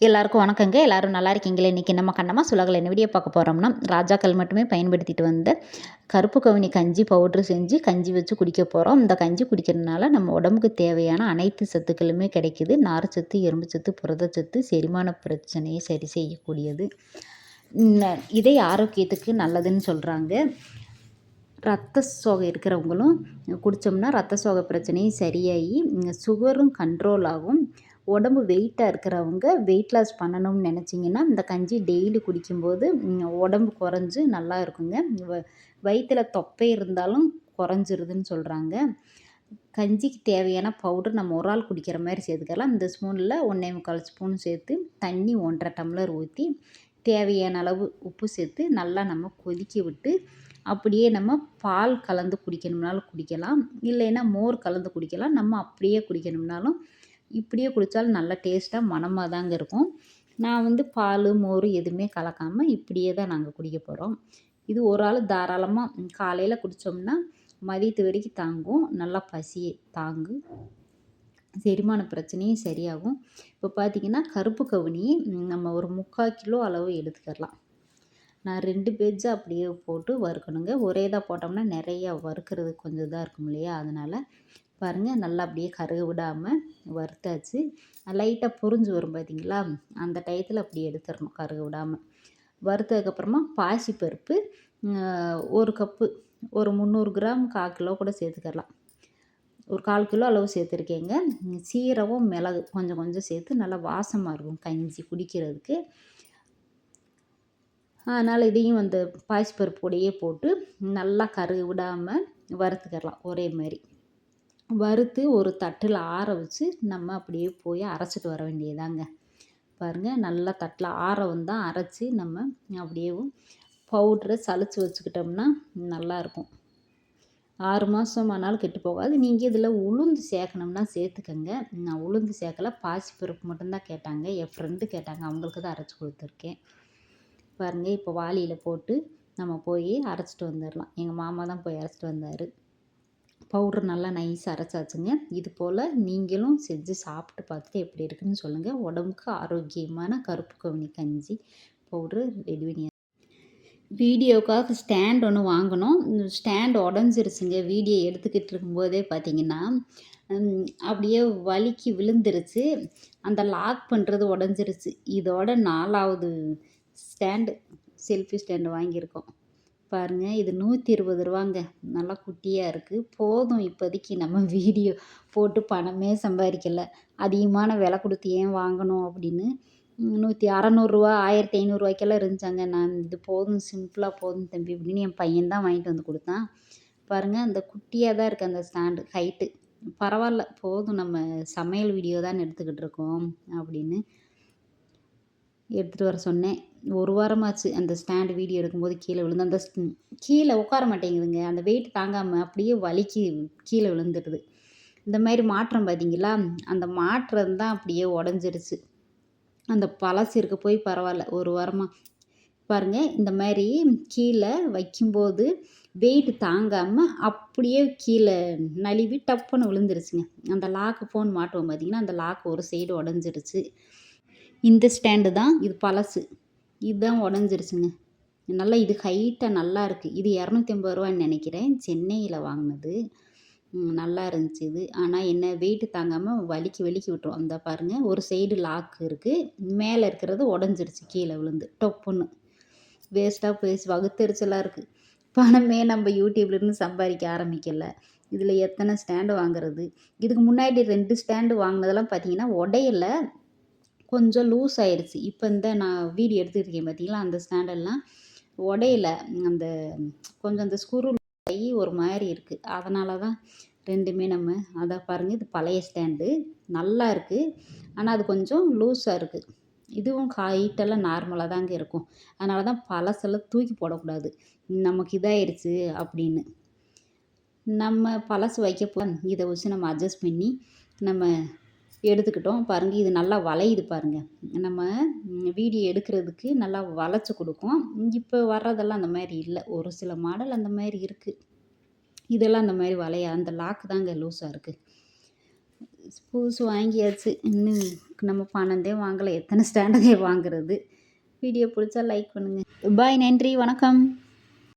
எல்லாருக்கும் வணக்கங்க. எல்லாரும் நல்லா இருக்கீங்களே? இன்றைக்கி நம்ம கண்ணமாக சுலகில் என்ன வீடியோ பார்க்க போகிறோம்னா ராஜாக்கள் மட்டுமே பயன்படுத்திட்டு வந்த கருப்பு கவுனி கஞ்சி பவுட்ரு செஞ்சு கஞ்சி வச்சு குடிக்க போகிறோம் இந்த கஞ்சி குடிக்கிறதுனால நம்ம உடம்புக்கு தேவையான அனைத்து சத்துக்களுமே கிடைக்குது. நார்ச்சத்து எறும்பு சத்து புரதச்சத்து செரிமான பிரச்சனையை சரி செய்யக்கூடியது. இதே ஆரோக்கியத்துக்கு நல்லதுன்னு சொல்கிறாங்க ரத்த சோகை இருக்கிறவங்களும் குடித்தோம்னா ரத்த சோகை பிரச்சனையும் சரியாகி சுகரும் கண்ட்ரோல் ஆகும். உடம்பு வெயிட்டாக இருக்கிறவங்க வெயிட் லாஸ் பண்ணணும்னு நினச்சிங்கன்னா இந்த கஞ்சி டெய்லி குடிக்கும்போது உடம்பு குறைஞ்சி நல்லா இருக்குங்க. வ வயிற்றில் தொப்பை இருந்தாலும் குறைஞ்சிருதுன்னு சொல்கிறாங்க கஞ்சிக்கு தேவையான பவுடர் நம்ம ஒரு ஆள் குடிக்கிற மாதிரி சேர்த்துக்கலாம். இந்த ஸ்பூனில் ஒன்றே முக்கால் ஸ்பூன் சேர்த்து தண்ணி ஒன்றரை டம்ளர் ஊற்றி தேவையான அளவு உப்பு சேர்த்து நல்லா நம்ம கொதிக்க விட்டு அப்படியே நம்ம பால் கலந்து குடிக்கணும்னாலும் குடிக்கலாம். இல்லைன்னா மோர் கலந்து குடிக்கலாம். நம்ம அப்படியே குடிக்கணும்னாலும் இப்படியே குடித்தாலும் நல்ல டேஸ்ட்டாக மணமாக தாங்க இருக்கும். நான் வந்து பால் மோர் எதுவுமே கலக்காமல் இப்படியே தான் நாங்கள் குடிக்க போகிறோம் இது ஒரு ஆள் தாராளமாக காலையில் குடித்தோம்னா மதியத்து வரைக்கும் தாங்கும். நல்லா பசி தாங்கும் செரிமான பிரச்சனையும் சரியாகும். இப்போ பார்த்திங்கன்னா கருப்பு கவுனி நம்ம ஒரு முக்கால் கிலோ அளவு எடுத்துக்கலாம் நான் ரெண்டு பேஜாக அப்படியே போட்டு வறுக்கணுங்க. ஒரே இதாக போட்டோம்னா நிறையா வறுக்கிறது கொஞ்சம் இதாக இருக்கும் இல்லையா? அதனால் பாருங்கள் நல்லா அப்படியே கருக விடாமல் வறுத்தாச்சு. லைட்டாக பொறிஞ்சு வரும் பார்த்தீங்களா அந்த டயத்தில் அப்படியே எடுத்துடணும் கருக விடாமல் வறுத்ததுக்கப்புறமா பாசிப்பருப்பு ஒரு கப்பு ஒரு முந்நூறு கிராம் கால் கிலோ கூட சேர்த்துக்கலாம். ஒரு கால் கிலோ அளவு சேர்த்துருக்கேங்க. சீரகம் மிளகு கொஞ்சம் கொஞ்சம் சேர்த்து நல்லா வாசமாக இருக்கும் கஞ்சி குடிக்கிறதுக்கு. அதனால் இதையும் அந்த பாசிப்பருப்பு கூடையே போட்டு நல்லா கருக விடாமல் வறுத்துக்கிடலாம் ஒரே மாதிரி. வறுத்து ஒரு தட்டில் ஆற வச்சு நம்ம அப்படியே போய் அரைச்சிட்டு வர வேண்டியதாங்க. பாருங்கள் நல்லா தட்டில் ஆற வந்தால் அரைச்சி நம்ம அப்படியேவும் பவுட்ரை சளிச்சு வச்சுக்கிட்டோம்னா நல்லாயிருக்கும் ஆறு மாதம் ஆனாலும் கெட்டு போகாது. நீங்கள் இதில் உளுந்து சேர்க்கணும்னா சேர்த்துக்கங்க. நான் உளுந்து சேர்க்கல பாசிப்பருப்பு மட்டும்தான் கேட்டாங்க. என் ஃப்ரெண்டு கேட்டாங்க. அவங்களுக்கு தான் அரைச்சி கொடுத்துருக்கேன். பாருங்கள் இப்போ வாளியில் போட்டு நம்ம போய் அரைச்சிட்டு வந்துடலாம் எங்கள் மாமா தான் போய் அரைச்சிட்டு வந்தார். பவுட்ரு நல்லா நைஸாக அரைச்சாச்சுங்க. இது போல் நீங்களும் செஞ்சு சாப்பிட்டு பார்த்துட்டு எப்படி இருக்குன்னு சொல்லுங்கள் உடம்புக்கு ஆரோக்கியமான கருப்பு கவுனி கஞ்சி பவுட்ரு ரெடி பண்ணி வீடியோக்காக ஸ்டாண்ட் ஒன்று வாங்கினோம் ஸ்டாண்ட் உடஞ்சிருச்சுங்க. வீடியோ எடுத்துக்கிட்டு இருக்கும்போதே பார்த்தீங்கன்னா அப்படியே வலிக்கு விழுந்துருச்சு. அந்த லாக் பண்ணுறது உடஞ்சிருச்சு. இதோட நாலாவது ஸ்டாண்டு செல்ஃபி ஸ்டாண்டு வாங்கியிருக்கோம். பாருங்கள் இது நூற்றி இருபது ரூபாங்க. நல்லா குட்டியாக இருக்குது போதும் இப்போதைக்கு நம்ம வீடியோ போட்டு பணமே சம்பாதிக்கல. அதிகமான விலை கொடுத்து ஏன் வாங்கணும் அப்படின்னு நூற்றி அறநூறுரூவா ஆயிரத்தி ஐநூறுரூவாய்க்கெல்லாம் இருந்துச்சாங்க. நான் இது போதும் சிம்பிளாக போதும் தம்பி அப்படின்னு என் பையன் தான் வாங்கிட்டு வந்து கொடுத்தான். பாருங்கள் அந்த குட்டியாக தான் இருக்குது அந்த ஸ்டாண்டு ஹைட்டு பரவாயில்ல போதும் நம்ம சமையல் வீடியோ தான் எடுத்துக்கிட்டு இருக்கோம் அப்படின்னு. எடுத்துகிட்டு வர சொன்னேன். ஒரு வாரமாச்சு அந்த ஸ்டாண்டு வீடியோ எடுக்கும்போது கீழே விழுந்து அந்த கீழே உட்கார மாட்டேங்குதுங்க. அந்த வெயிட் தாங்காமல் அப்படியே வலிக்கு கீழே விழுந்துடுது இந்த மாதிரி மாற்றம் பார்த்தீங்களா அந்த மாற்றம் தான் அப்படியே உடஞ்சிருச்சு. அந்த பழசு இருக்க போய் பரவாயில்ல. ஒரு வாரமாக பாருங்கள் இந்த மாதிரி கீழே வைக்கும்போது வெயிட் தாங்காமல் அப்படியே கீழே நழுவி டப்புன்னு விழுந்துருச்சுங்க. அந்த லாக்கு ஃபோன் மாட்டுவோம் பார்த்திங்கன்னா அந்த லாக்கு ஒரு சைடு உடஞ்சிருச்சு. இந்த ஸ்டாண்டு தான் இது பழசு. இதுதான் உடஞ்சிருச்சுங்க. நல்லா இது ஹைட்டாக நல்லா இருக்குது இது இரநூத்தி ஐம்பது ரூபான்னு நினைக்கிறேன். சென்னையில் வாங்கினது. நல்லா இருந்துச்சு இது. ஆனால் என்ன வெயிட்டு தாங்காமல் வலிக்கு வலிக்கி விட்டுரும். அந்த பாருங்கள் ஒரு சைடு லாக்கு இருக்குது மேலே இருக்கிறது உடஞ்சிருச்சு. கீழே விழுந்து. டொப்புன்னு. வேஸ்ட்டாக போயிடுச்சு வகுத்தெரிச்சலாக இருக்குது பணமே நம்ம யூடியூப்லேருந்து சம்பாதிக்க ஆரம்பிக்கலை. இதில் எத்தனை ஸ்டாண்டு வாங்குறது? இதுக்கு முன்னாடி ரெண்டு ஸ்டாண்டு வாங்கினதெல்லாம் பார்த்தீங்கன்னா உடையலை. கொஞ்சம் லூஸ் ஆயிடுச்சு. இப்போ இந்த நான் வீடியோ எடுத்துருக்கேன் பார்த்தீங்களா அந்த ஸ்டாண்டெல்லாம் உடையல. அந்த கொஞ்சம் அந்த ஸ்குரு ஆகி ஒரு மாதிரி இருக்குது அதனால தான் ரெண்டுமே நம்ம அதை பாருங்கள் இது பழைய ஸ்டாண்டு. நல்லா இருக்குது ஆனால் அது கொஞ்சம் லூஸாக இருக்குது இதுவும் ஹைட்டெல்லாம் நார்மலாக தாங்க இருக்கும். அதனால தான் பழசெல்லாம் தூக்கி போடக்கூடாது. நமக்கு இதாகிடுச்சு அப்படின்னு. நம்ம பழசு வைக்கப்போ இதை வச்சு நம்ம அட்ஜஸ்ட் பண்ணி நம்ம எடுத்துக்கிட்டோம். பாருங்கள் இது நல்லா வளையுது பாருங்கள் நம்ம வீடியோ எடுக்கிறதுக்கு நல்லா வளைச்சி கொடுக்கும். இப்போ வர்றதெல்லாம் அந்த மாதிரி இல்லை. ஒரு சில மாடல் அந்த மாதிரி இருக்குது இதெல்லாம் அந்த மாதிரி வளைய அந்த லாக்கு தாங்க லூஸாக இருக்குது புதுசு வாங்கியாச்சு. இன்னும் நம்ம பணந்தே வாங்கலை. எத்தனை ஸ்டாண்டர்டே வாங்குறது? வீடியோ பிடிச்சா லைக் பண்ணுங்கள் பாய் நன்றி வணக்கம்.